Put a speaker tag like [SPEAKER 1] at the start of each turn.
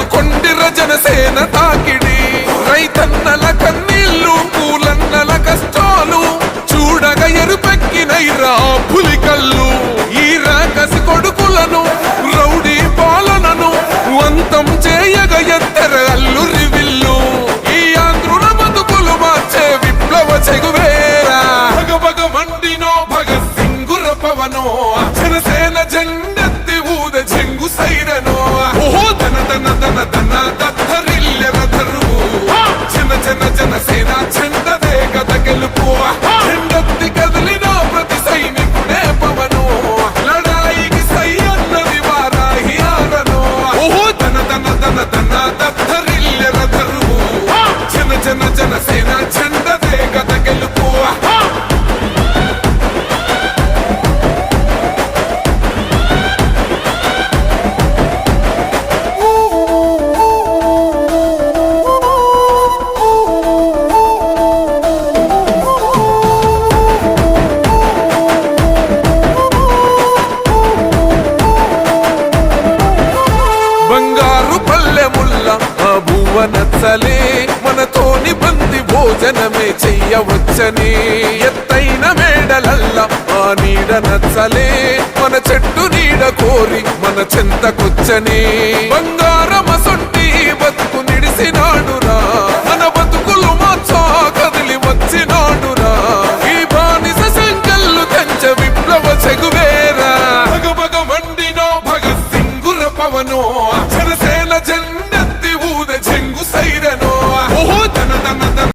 [SPEAKER 1] దమ్ముంటే కాసుకొండిర జనసేన ఆ బువ్వ నచ్చలే మనతోని బంది భోజనమే చెయ్యవచ్చని. ఎత్తైన మేడలల్ల ఆ నీడ నచ్చలే మన చెట్టు నీడ కోరి మన చెంతకొచ్చని. బంగారమసొంటి బతుకు నిడిసినాడురా మన బతుకులు మార్చా కదిలి వచ్చినాడురా ఈ బానిస సంకల్లు కంచ విప్లవ చెగువేరా. భగ భగ మండినో భగత్ సింగుర పవనో